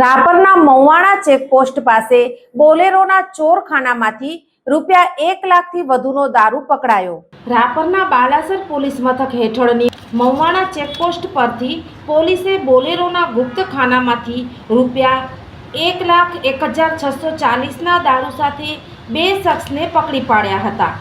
રાપરના Mauvana checkpost પાસે બોલેરોના ચોરખાનામાંથી રૂપિયા એક લાખથી વધુનો દારૂ પકડાયો. રાપરના બાલાસર પોલીસ મથક હેઠળની મૌવાણા ચેકપોસ્ટ પરથી પોલીસે બોલેરોના ગુપ્ત ખાનામાંથી રૂપિયા એક લાખ એક હજાર છસો ચાલીસના દારૂ સાથે બે શખ્સને પકડી પાડ્યા હતા.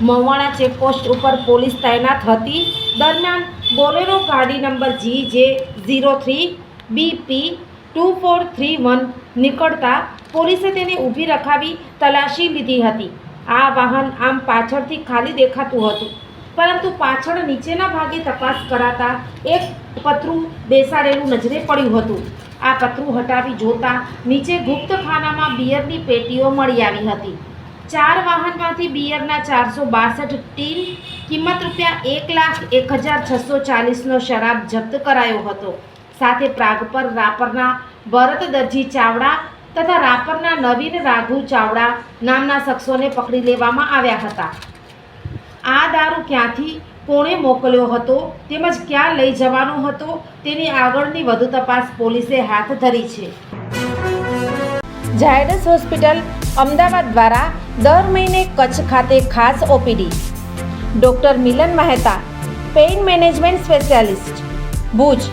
મવાણા ચેકપોસ્ટ ઉપર પોલીસ તૈનાત હતી. દરમિયાન બોલેરો ગાડી number G J zero three BP two four three one નીકળતા પોલીસે તેને ઊભી રખાવી તલાશી લીધી હતી. આ વાહન આમ પાછળથી ખાલી દેખાતું હતું. પરંતુ પાછળ નીચેના ભાગે તપાસ કરાતા એક પતરું બેસાડેલું નજરે પડ્યું હતું. આ પતરું હટાવી જોતા નીચે ગુપ્ત ખાનામાં બિયરની પેટીઓ મળી આવી હતી. ચાર વાહનમાંથી બિયરના ચારસો બાસઠ ટીન કિંમત રૂપિયા એક લાખ એક હજાર છસો ચાલીસનો શરાબ જપ્ત કરાયો હતો. સાથે પ્રાગપર રાપરના ભરત દરજી ચાવડા તથા રાપરના નવીન રાઘુ ચાવડા નામના શખ્સોને પકડી લેવામાં આવ્યા હતા. આ દારૂ ક્યાંથી, કોણે મોકલ્યો હતો, તેમજ ક્યાં લઈ જવાનો હતો, તેની આગળની વધુ તપાસ પોલીસે હાથ ધરી છે. ઝાયડસ હોસ્પિટલ અમદાવાદ દ્વારા દર મહિને કચ્છ ખાતે ખાસ OPD. Doctor Milan Mehta, pain management specialist, Bhuj.